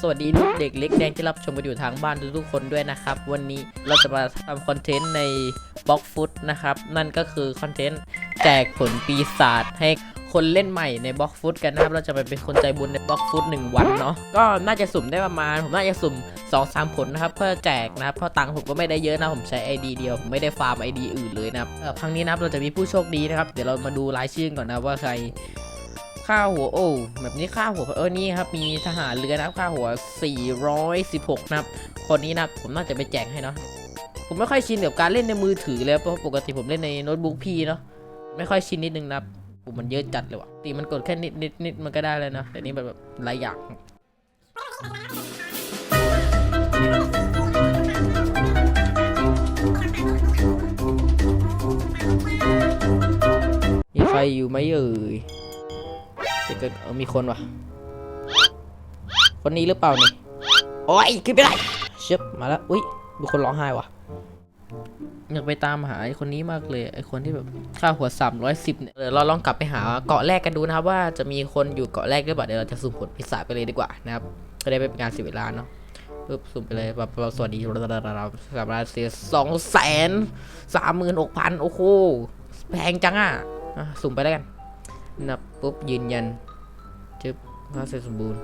สวัสดีลูกเด็กเล็กแดงที่รับชมกันอยู่ทางบ้านทุกๆคนด้วยนะครับ วันนี้เราจะมาทำคอนเทนต์ในบล็อกฟุตนะครับ นั่นก็คือคอนเทนต์แจกผลปีศาจให้คนเล่นใหม่ในบล็อกฟุตกันนะครับ เราจะไปเป็นคนใจบุญในบล็อกฟุตหนึ่งวันเนาะก็น่าจะสุ่มได้ประมาณ ผมน่าจะสุ่ม2อสามผลนะครับ เพื่อแจกนะครับเพราะตังค์ผมก็ไม่ได้เยอะนะผมใช้ ID เดียวผมไม่ได้ฟาร์ม ID อื่นเลยนะครับครั้งนี้นะครับเราจะมีผู้โชคดีนะครับเดี๋ยวเรามาดูรายชื่อก่อนนะว่าใคร ค่าหัวโอ้แบบนี้ค่าหัวเออนี่ครับมีทหารเรือนะครับค่าหัว 416 นะครับ คนนี้นะผมน่าจะไปแจกให้เนาะผมไม่ค่อยชินกับการเล่นในมือถือเลยเพราะปกติผมเล่นในโน้ตบุ๊กพี่เนาะไม่ค่อยชินนิดนึงนะผมมันเยอะจัดเลยว่ะตีมันกดแค่นิดนิดนิดมันก็ได้เลยนะแต่นี่แบบแบบหลายอย่างมีใครอยู่ไหมเอ่ย เก็เออมีคนวะคนนี้หรือเปล่านี่โอ้ยขึ้นไปได้เชิบมาแล้วอุ้ยมีคนร้องไห้วะอยากไปตามหาไอ้คนนี้มากเลยไอ้คนที่แบบค่าหัว310เนี่ยเดี๋ยวเราลองกลับไปหาเกาะแรกกันดูนะครับว่าจะมีคนอยู่เกาะแรกหรือเปล่าเดี๋ยวเราจะสุ่มผลพิศาไปเลยดีกว่านะครับก็ได้ไม่เป็นการเสียเวลาเนาะปึ๊บสุ่มไปเลยแบบเราสวัสดีเราสามารถเสียสองแสนสามหมื่นหกพันโอ้โหแพงจังอะอะสุ่มไปแล้วกัน นับปุ๊บยืนยันจึ๊บภาพเสร็จสมบูรณ์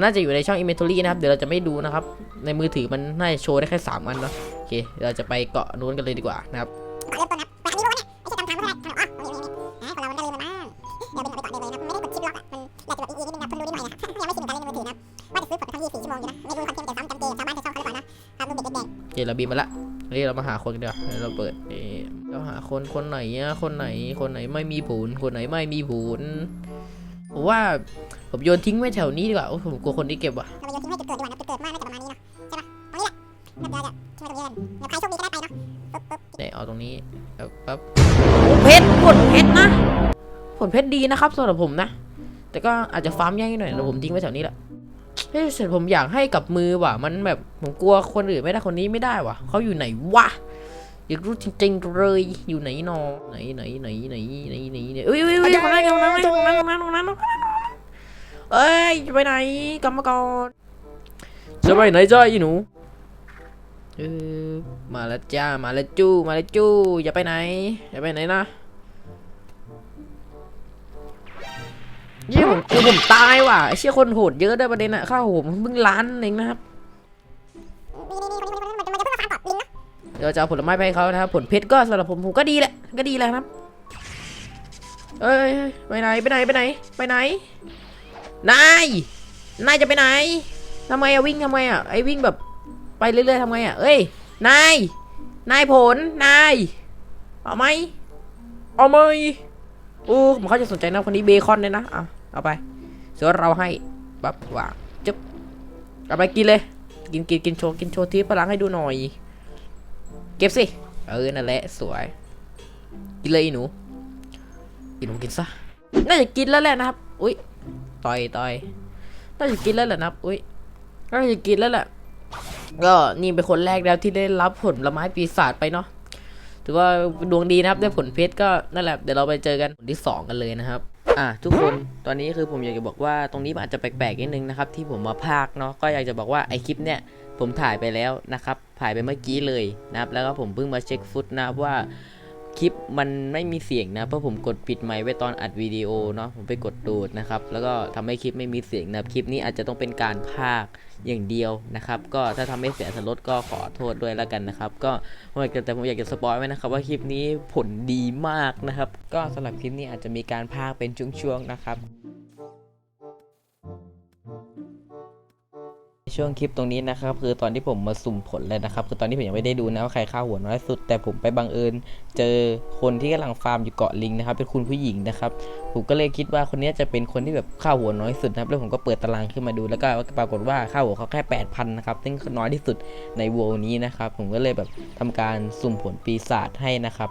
น่าจะอยู่ในช่อง inventory นะครับ เดี๋ยวเราจะไม่ดูนะครับ ในมือถือมันน่าจะโชว์ได้แค่ 3 อันเนาะโอเคเดี๋ยวเราจะไปเกาะนู้นกันเลยดีกว่านะครับเริ่มต้นนะแบบนี้รู้เนี่ยไม่ใช่จำทางเท่าไหร่ทางอ๋อนี่นี่นี่คนเรามันก็ลืมมันมากเดี๋ยวบินเอาไปต่อเดินเลยนะไม่ได้กดชิปล็อกอะมันอยากจะแบบอีกนิดนึงนะเพิ่งรู้นิดหน่อยนะยังไม่ชินกับการเล่นมือถือนะ ฮ้ยเรามาหาคนกันเดี๋ยวเราเปิดเอเราหาคนคนไหนอะคนไหนคนไหนไม่มีผลคนไหนไม่มีผลผมว่าผมโยนทิ้งไว้แถวนี้ดีกว่าผมกลัวคนที่เก็บว่ะเราไปโยนทิ้งไว้จุดเกิดดีกว่านะจุดเกิดมากน่าจะประมาณนี้เนาะใช่ปะตรงนี้แหละเดี๋ยวจะทิ้งไว้ตรงนี้กันเดี๋ยวใครโชคดีก็ได้ไปเนาะปึ๊บปึ๊บเนี่ยเอาตรงนี้ปั๊บเพชรผลเพชรนะผลเพชรดีนะครับสำหรับผมนะ แต่ก็อาจจะฟาร์มยากนิดหน่อยแล้วผมทิ้งไว้แถวนี้แหละ เฮ้ยเสร็จผมอยากให้กับมือว่ะ มันแบบผมกลัวคนอื่นไม่ได้คนนี้ไม่ได้ว่ะเขาอยู่ไหนวะอยากรู้จริงๆเลยอยู่ไหนนอไหนไหนไหนไหนไหนไหนเนี่ยเอ้ยเอ้ยเอ้ยคนนั้นคนนั้นคนนั้นคนนั้นคนนั้นคนนั้นเอ้ยจะไปไหนกลับมก่อนจะไปไหนจ้อีหนูเออมาแล้วจ้ามาแล้วจู้มาแล้วจู้อย่าไปไหนอย่าไปไหนนะ เยี่ยผมกลัวผมตายว่ะไอเชี่ยคนโหดเยอะได้ประเด็นอะข้าวผมเพิ่งล้านเองนะครับเพิ่งมาฟาร์มเกาะลิงนะเดี๋ยวจะเอาผลไม้ไปให้เขานะครับผลเพชรก็สำหรับผมผมก็ดีแหละก็ดีแหละครับเอ้ยไปไหนไปไหนไปไหนไปไหนนายนายจะไปไหนทำไมอะวิ่งทำไมอะไอวิ่งแบบไปเรื่อยๆทำไงอะเอ้ยนายนายผลนายเอาไหมเอาไหม โอ้ผมเขาจะสนใจนะคนนี้เบคอนเลยนะเอาเอาไปเสือเราให้ปั๊บว่างจึ๊บเอาไปกินเลย กินกินกินโชว์กินโชว์ที่พลังให้ดูหน่อย เก็บสิเออนั่นแหละสวย กินเลยหนูอีหนูกินซะน่าจะกินแล้วแหละนะครับ อุ้ยต่อยต่อยน่าจะกินแล้วแหละนะครับ อุ้ยน่าจะกินแล้วแหละก็นี่เป็นคนแรกแล้วที่ได้รับผลละไม้ปีศาจไปเนาะ ถือว่าดวงดีนะครับได้ผลเพชรก็นั่นแหละเดี๋ยวเราไปเจอกันผลที่สองกันเลยนะครับอะทุกคนตอนนี้คือผมอยากจะบอกว่าตรงนี้อาจจะแปลกๆนิดนึงนะครับที่ผมมาพากเนาะก็อยากจะบอกว่าไอคลิปเนี่ยผมถ่ายไปแล้วนะครับถ่ายไปเมื่อกี้เลยนะครับแล้วก็ผมเพิ่งมาเช็คฟุตนะครับว่า คลิปมันไม่มีเสียงนะเพราะผมกดปิดไมค์ไว้ตอนอัดวิดีโอเนาะผมไปกดดูดนะครับ แล้วก็ทำให้คลิปไม่มีเสียงนะคลิปนี้อาจจะต้องเป็นการพากอย่างเดียวนะครับ ก็ถ้าทำให้เสียสลดก็ขอโทษด้วยแล้วกันนะครับ ก็ผมอยากจะแต่ผมอยากจะสปอยไว้นะครับ ว่าคลิปนี้ผลดีมากนะครับ ก็สำหรับคลิปนี้อาจจะมีการพากเป็นช่วงๆนะครับ ช่วงคลิปตรงนี้นะครับ คือตอนที่ผมมาสุ่มผลเลยนะครับ คือตอนนี้ผมยังไม่ได้ดูนะว่าใครฆ่าหัวน้อยสุด แต่ผมไปบังเอิญเจอคนที่กำลังฟาร์มอยู่เกาะลิงนะครับ เป็นคุณผู้หญิงนะครับ ผมก็เลยคิดว่าคนนี้จะเป็นคนที่แบบฆ่าหัวน้อยสุดนะครับ แล้วผมก็เปิดตารางขึ้นมาดู แล้วก็ปรากฏว่าฆ่าหัวเขาแค่8,000นะครับ ซึ่งน้อยที่สุดในวลนี้นะครับ ผมก็เลยแบบทำการสุ่มผลปีศาจให้นะครับ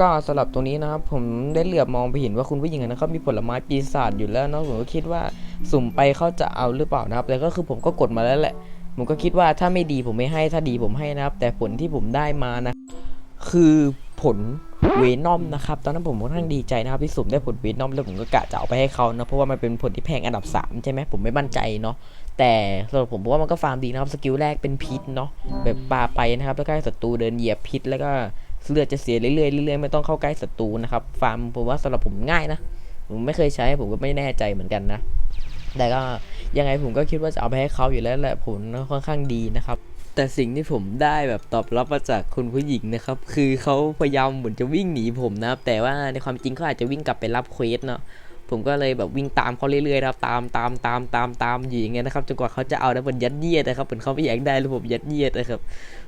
ก็สำหรับตรงนี้นะครับผมได้เหลือบมองไปเห็นว่าคุณผู้หญิงนะครับมีผลไม้ปีศาจอยู่แล้วเนาะผมก็คิดว่าสุ่มไปเขาจะเอาหรือเปล่านะครับแต่ก็คือผมก็กดมาแล้วแหละ ผมก็คิดว่าถ้าไม่ดีผมไม่ให้ถ้าดีผมให้นะครับ แต่ผลที่ผมได้มานะ คือผลเวนอมนะครับตอนนั้นผมค่อนข้างดีใจนะครับที่สุ่มได้ผลเวนอมแล้วผมก็กะจะเอาไปให้เขานะเพราะว่ามันเป็นผลที่แพงอันดับ 3 ใช่ไหมผมไม่มั่นใจเนาะแต่สำหรับผมผมว่ามันก็ฟาร์มดีนะครับสกิลแรกเป็นพิษเนาะแบบปาไปนะครับแล้วก็ให้ศัตรูเดินเหยียบพิษแล้วก็ เลือดจะเสียเรื่อยๆเรื่อยๆไม่ต้องเข้าใกล้ศัตรูนะครับ ฟาร์มผมว่าสำหรับผมง่ายนะ ผมไม่เคยใช้ผมก็ไม่แน่ใจเหมือนกันนะ แต่ก็ยังไงผมก็คิดว่าจะเอาไปให้เขาอยู่แล้วแหละผลค่อนข้างดีนะครับ แต่สิ่งที่ผมได้แบบตอบรับมาจากคุณผู้หญิงนะครับ คือเขาพยายามเหมือนจะวิ่งหนีผมนะครับ แต่ว่าในความจริงเขาอาจจะวิ่งกลับไปรับเควสเนาะ ผมก็เลยแบบวิ่งตามเขาเรื่อยๆนะครับตามตามตามตามตามอยู่อย่างเงี้ยนะครับจนกว่าเขาจะเอาแล้วมันยัดเยียดนะครับเหมือนเขาไม่อยากได้แล้วผมยัดเยียดนะครับ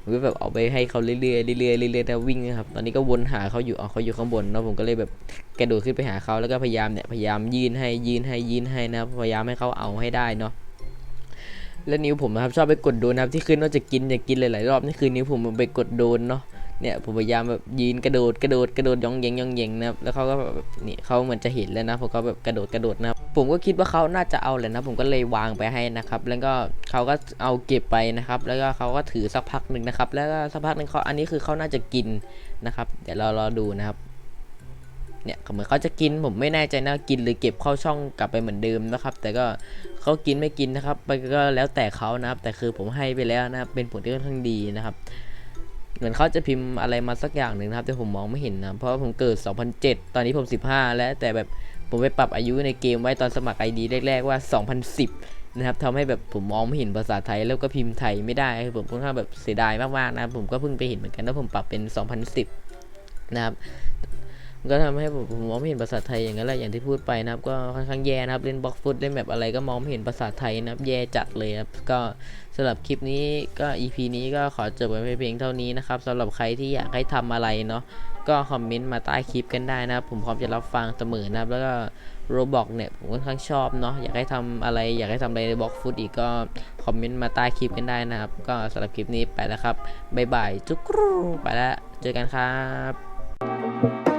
ผมก็แบบเอาไปให้เขาเรื่อยๆเรื่อยๆเรื่อยๆแล้ววิ่งนะครับตอนนี้ก็วนหาเขาอยู่เอาเขาอยู่ข้างบนนะผมก็เลยแบบกระโดดขึ้นไปหาเขาแล้วก็พยายามเนี่ยพยายามยืนให้ยืนให้ยืนให้นะพยายามให้เขาเอาให้ได้เนาะแล้วนิ้วผมนะครับชอบไปกดโดนนะครับที่ขึ้นว่าจะกินอยากกินหลายๆรอบนี่คือนิ้วผมมันไปกดโดนเนาะ เนี่ยผมพยายามแบบยืนกระโดดกระโดดกระโดดยองเยงยองเยงนะครับแล้วเขาก็แบบนี่เขาเหมือนจะเห็นแล้วนะผมก็แบบกระโดดกระโดดนะผมก็คิดว่าเขาน่าจะเอาแหละนะ ผมก็เลยวางไปให้นะครับ แล้วก็เขาก็เอาเก็บไปนะครับ แล้วก็เขาก็ถือสักพักหนึ่งนะครับ แล้วก็สักพักหนึ่งเขาอันนี้คือเขาน่าจะกินนะครับ เดี๋ยวเรารอดูนะครับเนี่ยเหมือนเขาจะกินผมไม่แน่ใจนะกินหรือเก็บเข้าช่องกลับไปเหมือนเดิมนะครับ แต่ก็เขากินไม่กินนะครับมันก็แล้วแต่เขานะครับ แต่คือผมให้ไปแล้วนะครับเป็นผลที่ค่อนข้างดีนะครับ เหมือนเขาจะพิมพ์อะไรมาสักอย่างหนึ่งนะครับ แต่ผมมองไม่เห็นนะ เพราะผมเกิด 2007 ตอนนี้ผม 15 แล้ว แต่แบบผมไปปรับอายุในเกมไว้ตอนสมัคร ID แรกๆว่า 2010 นะครับทำให้แบบผมมองไม่เห็นภาษาไทยแล้วก็พิมพ์ไทยไม่ได้ผมค่อนข้างแบบเสียดายมากๆนะผมก็เพิ่งไปเห็นเหมือนกันแล้วผมปรับเป็น 2010 นะครับ ก็ทำให้ผมมองไม่เห็นภาษาไทยอย่างนั้นแหละอย่างที่พูดไปนะครับ ก็ค่อนข้างแย่นะครับเล่นบล็อกฟุตเล่นแบบอะไรก็มองไม่เห็นภาษาไทยนะครับ แย่จัดเลยครับก็สำหรับคลิปนี้ก็ EP นี้ก็ขอจบไว้เพียงเท่านี้นะครับสำหรับใครที่อยากให้ทำอะไรเนาะก็คอมเมนต์มาใต้คลิปกันได้นะครับ ผมพร้อมจะรับฟังเสมอนะครับ แล้วก็โรบอกเนี่ยผมค่อนข้างชอบเนาะอยากให้ทำอะไร อยากให้ทำอะไรในบล็อกฟุตอีกก็คอมเมนต์มาใต้คลิปกันได้นะครับ ก็สำหรับคลิปนี้ไปแล้วครับบ๊ายบายจุกรูไปแล้วเจอกันครับ